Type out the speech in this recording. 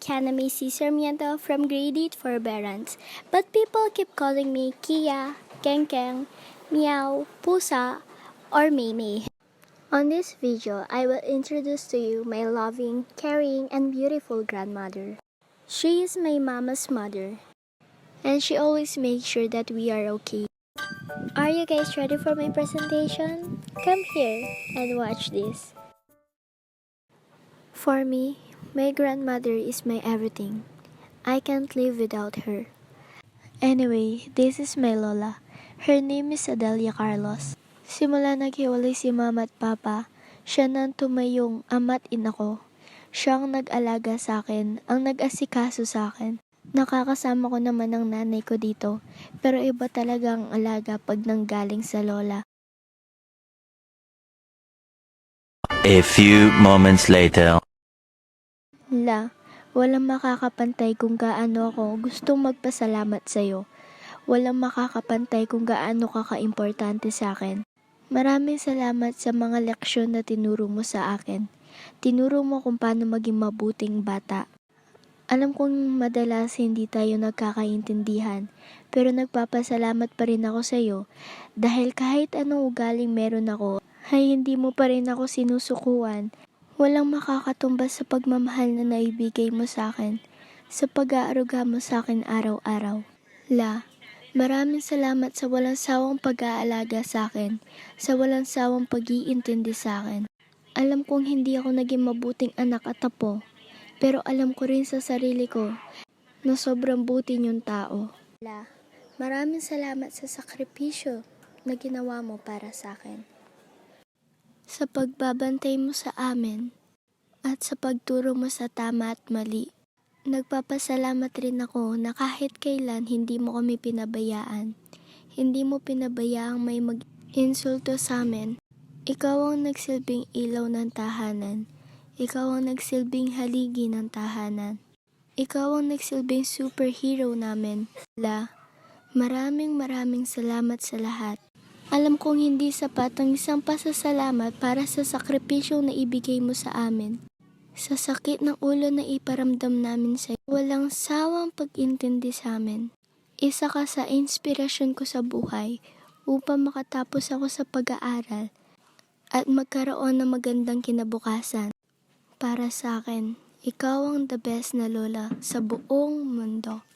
Kanami C. Sarmiento from grade 8 forbearance, but people keep calling me Kia, Kengkeng, Meow, Pusa, or Mimi. On this video, I will introduce to you my loving, caring, and beautiful grandmother. She is my mama's mother, and she always makes sure that we are okay. Are you guys ready for my presentation? Come here and watch this. For me, my grandmother is my everything. I can't live without her. Anyway, this is my lola. Her name is Adelia Carlos. Simula naghiwalay si mama at papa, siya nang tumayong ama't ina ko. Siya ang nag-alaga sa akin, ang nag-asikaso sa akin. Nakakasama ko naman ang nanay ko dito, pero iba talaga ang alaga pag nanggaling sa lola. A few moments later. La, walang makakapantay kung gaano ako gustong magpasalamat sa'yo. Walang makakapantay kung gaano ka kaimportante sa akin. Maraming salamat sa mga leksyon na tinuro mo sa akin. Tinuro mo kung paano maging mabuting bata. Alam kong madalas hindi tayo nagkakaintindihan, pero nagpapasalamat pa rin ako sa'yo dahil kahit anong ugaling meron ako, ay hindi mo pa rin ako sinusukuan Walang makakatumbas sa pagmamahal na naibigay mo sa akin, sa pag-aaruga mo sa akin araw-araw. La, maraming salamat sa walang sawang pag-aalaga sa akin, sa walang sawang pag-iintindi sa akin. Alam kong hindi ako naging mabuting anak at apo, pero alam ko rin sa sarili ko na sobrang buti niyong tao. La, maraming salamat sa sakripisyo na ginawa mo para sa akin sa pagbabantay mo sa amin at sa pagturo mo sa tama at mali. Nagpapasalamat rin ako na kahit kailan hindi mo kami pinabayaan. Hindi mo pinabayaang may mag-insulto sa amin. Ikaw ang nagsilbing ilaw ng tahanan. Ikaw ang nagsilbing haligi ng tahanan. Ikaw ang nagsilbing superhero namin. La, maraming maraming salamat sa lahat. Alam kong hindi sapat ang isang pasasalamat para sa sakripisyo na ibigay mo sa amin. Sa sakit ng ulo na iparamdam namin sa walang sawang pag-intindi sa amin. Isa ka sa inspirasyon ko sa buhay upang makatapos ako sa pag-aaral at magkaroon ng magandang kinabukasan. Para sa akin, ikaw ang the best na lola sa buong mundo.